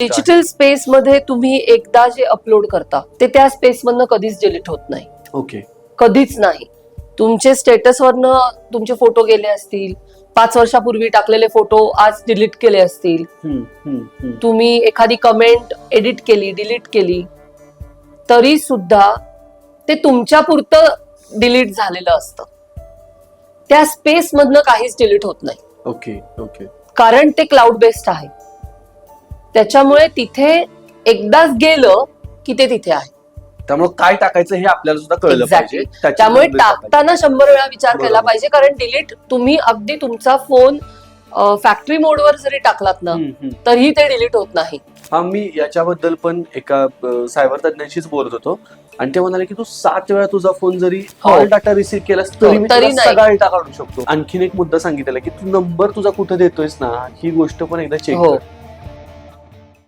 Digital space मध्ये तुम्ही एकदा जे अपलोड करता ते त्या स्पेस मधनं कधीच डिलीट होत नाही. ओके कधीच नाही. तुमचे स्टेटस वरनं तुमचे फोटो गेले असतील पाच वर्षापूर्वी टाकलेले फोटो आज डिलीट केले असतील. तुम्ही एखादी कमेंट एडिट केली डिलीट केली तरी सुद्धा ते तुमच्या पुरतं डिलीट झालेलं असतं. त्या स्पेस मधनं काहीच डिलीट होत नाही. ओके ओके कारण ते क्लाउड बेस्ड आहे. त्याच्यामुळे तिथे एकदाच गेलं की ते तिथे आहे त्यामुळे काय टाकायचं हे आपल्याला सुद्धा कळलं. पाहिजे त्याची त्यामुळे नोंद घेतली पाहिजे. टाकताना शंभर वेळा विचार केला बरोबर. पाहिजे कारण डिलीट तुम्ही अगदी तुमचा फोन फॅक्टरी मोडवर जरी टाकलात ना हम्म, हम्म. तरीही ते डिलीट होत नाही हा मी याच्याबद्दल पण एका सायबर तज्ञाशीच बोलत होतो आणि ते म्हणाले की तू सात वेळा तुझा फोन जरी हो. ऑल डाटा रिसीव्ह केलास तरी मी तरी तुला नाही. सगळा डेटा काढू शकतो आणखीन एक मुद्दा सांगितलेला की तू नंबर तुझा कुठे देतोयस ना ही गोष्ट पण एकदा चेक हो. कर